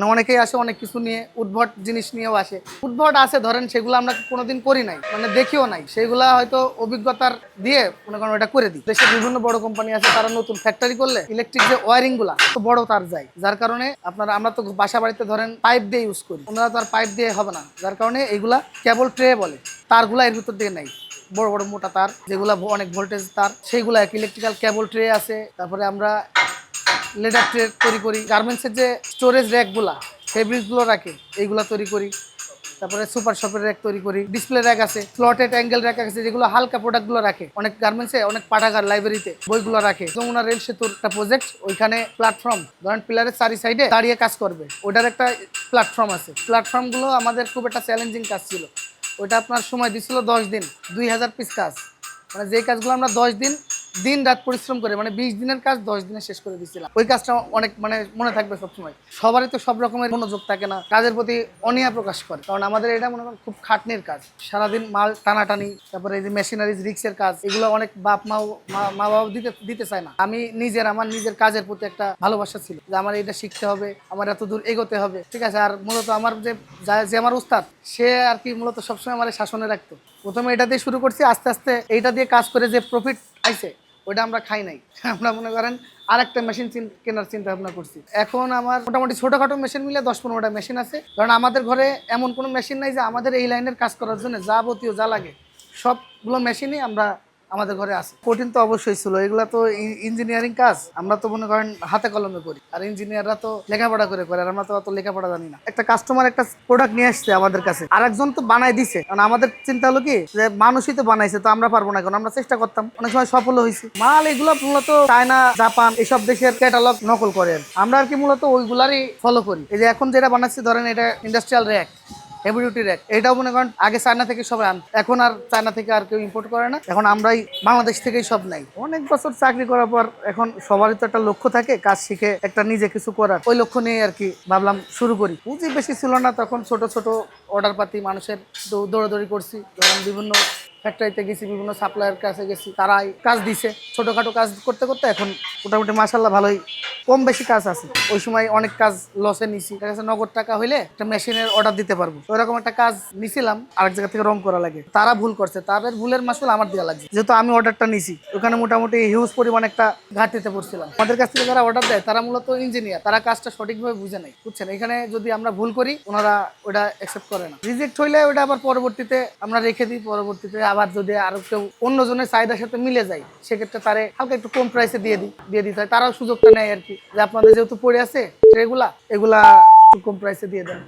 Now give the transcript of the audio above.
মানে অনেকেই আসে, অনেক কিছু নিয়ে, উদ্ভট জিনিস নিয়েও আসে। উদ্ভট আছে, ধরেন সেগুলো আমরা কোনোদিন করি নাই মানে দেখিও নাই। সেগুলা হয়তো অভিজ্ঞতার দিয়ে মনে করেন ওটা করে দিই। দেশে বিভিন্ন বড় কোম্পানি আছে, তারা নতুন ফ্যাক্টরি করলে ইলেকট্রিক যে ওয়ারিংগুলা বড় তার যায়। যার কারণে আপনার, আমরা তো বাসা বাড়িতে ধরেন পাইপ দিয়ে ইউজ করি। ওনারা তো আর পাইপ দিয়ে হবে না। যার কারণে এইগুলা কেবল ট্রে বলে। তারগুলা এর ভিতর দিয়ে নাই। বড় বড় মোটা তার, যেগুলা অনেক ভোল্টেজ তার, সেইগুলা ইলেকট্রিক্যাল কেবল ট্রে আছে। তারপরে আমরা লেদার ট্রে তৈরি করি। গার্মেন্টসের যে স্টোরেজ র্যাকগুলা ফেব্রিক্সগুলো রাখে, এইগুলো তৈরি করি। তারপরে সুপার শপের র্যাক তৈরি করি। ডিসপ্লে র্যাক আছে প্লটেড অ্যাঙ্গেল র্যাক আছে, যেগুলো হালকা প্রোডাক্টগুলো রাখে। অনেক গার্মেন্টসে অনেক পাঠাগার লাইব্রেরিতে বইগুলো রাখে। যমুনা রেল সেতুর একটা প্রজেক্ট ওইখানে প্ল্যাটফর্ম ধরেন পিলারের চারি সাইডে দাঁড়িয়ে কাজ করবে। ওটার একটা প্ল্যাটফর্ম আছে। প্ল্যাটফর্মগুলো আমাদের খুব একটা চ্যালেঞ্জিং কাজ ছিল। ওইটা আপনার সময় দিছিল দশ দিন, দুই হাজার পিস কাজ। মানে যে কাজগুলো আমরা দশ দিন দিন রাত পরিশ্রম করে মানে বিশ দিনের কাজ দশ দিনে শেষ করে দিচ্ছিলাম ওই কাজটা অনেক মানে মনে থাকবে সবসময়। সবারই তো সব রকমের মনোযোগ থাকে না, কাজের প্রতি অনীহা প্রকাশ করে। কারণ আমাদের এটা মনে করেন খুব খাটনির কাজ। সারাদিন মাল টানাটানি, তারপরে এই যে মেশিনারিজ রিক্সের কাজ, এগুলো অনেক বাপ, মাও, মা- বাবা দিতে দিতে চায় না। আমি নিজের, আমার নিজের কাজের প্রতি একটা ভালোবাসা ছিল, যে আমার এটা শিখতে হবে, আমার এত দূর এগোতে হবে। ঠিক আছে, আর মূলত আমার যে, যা- আমার উস্তাদ, সে আর কি মূলত সবসময় আমার শাসনে রাখতো। প্রথমে এটা দিয়ে শুরু করছি, আস্তে আস্তে এইটা দিয়ে কাজ করে যে প্রফিট আইছে ওইটা আমরা খাই নাই। আমরা মনে করেন আর একটা মেশিন কেনার চিন্তা ভাবনা করছি। এখন আমার মোটামুটি ছোটোখাটো মেশিন মিলে দশ পনেরোটা মেশিন আছে। কারণ আমাদের ঘরে এমন কোনো মেশিন নাই যে আমাদের এই লাইনের কাজ করার জন্য যাবতীয় যা লাগে সবগুলো মেশিনই আমরা আমাদের ঘরে আছে। কঠিন তো অবশ্যই ছিল, এগুলা তো ইঞ্জিনিয়ারিং কাজ। আমরা তো মনে করেন হাতে কলমে করি, আর ইঞ্জিনিয়াররা তো লেখাপড়া করে করে, আর আমরা তো অত লেখাপড়া জানি না। একটা কাস্টমার একটা প্রোডাক্ট নিয়ে আসছে আমাদের কাছে, আরেকজন তো বানাই দিছে। কারণ আমাদের চিন্তা হলো কি, যে মানুষই তো বানাইছে, তো আমরা পারব না কারণ আমরা চেষ্টা করতাম, অনেক সময় সফল হয়েছি মাল এগুলো মূলত চায়না, জাপান এইসব দেশের ক্যাটালগ নকল করে। আমরা আর কি মূলত ওইগুলারই ফলো করি। এই যে এখন যেটা বানাচ্ছি, ধরেন এটা industrial rack heavy duty rack এটাও মনে করেন আগে চায়না থেকে সবাই আন এখন আর চায়না থেকে আর কেউ ইম্পোর্ট করে না। এখন আমরাই বাংলাদেশ থেকেই সব নাই। অনেক বছর চাকরি করার পর এখন সবারই তো একটা লক্ষ্য থাকে, কাজ শিখে একটা নিজে কিছু করার। ওই লক্ষ্য নিয়ে আর কি ভাবলাম শুরু করি। পুঁজি বেশি ছিল না, তখন ছোট ছোট অর্ডার পাতি মানুষের দৌড়াদৌড়ি করছি। ধরেন বিভিন্ন ফ্যাক্টরিতে গেছি, বিভিন্ন সাপ্লায়ার কাছে গেছি, তারাই কাজ দিছে। ছোটোখাটো কাজ করতে করতে এখন মোটামুটি মাসাল্লাহ ভালোই কম বেশি কাজ আছে। ওই সময় অনেক কাজ লসে নিছি। দেখা গেছে নগদ টাকা হইলে একটা মেশিনের অর্ডার দিতে পারব। ওইরকম একটা কাজ নিছিলাম, আরেক জায়গা থেকে রং করা লাগে। তারা ভুল করছে। তাদের ভুলের মাসুল আমার দেওয়া লাগছে। যেহেতু আমি অর্ডারটা নিছি, ওখানে মোটামুটি হিউজ পরিমাণ একটা ঘাটতিতে পড়ছিলাম। আমাদের কাছ থেকে যারা অর্ডার দেয়, তারা মূলত ইঞ্জিনিয়ার তারা কাজটা সঠিকভাবে বুঝে নেয় বুঝছেন? এখানে যদি আমরা ভুল করি, ওনারা ওটা অ্যাকসেপ্ট করে না। রিজেক্ট হইলে ওটা আবার পরবর্তীতে আমরা রেখে দিই, পরবর্তীতে আবার যদি আরও কেউ অন্যজনের চাহিদার সাথে মিলে যায়, সেক্ষেত্রে তারে হালকা একটু কম প্রাইসে দিয়ে দিই, দিয়ে দিতে হয়। তারাও সুযোগটা নেয় আর কি। যে আপনাদের যেহেতু পড়ে আছে এগুলা এগুলা কম প্রাইসে দিয়ে দেন।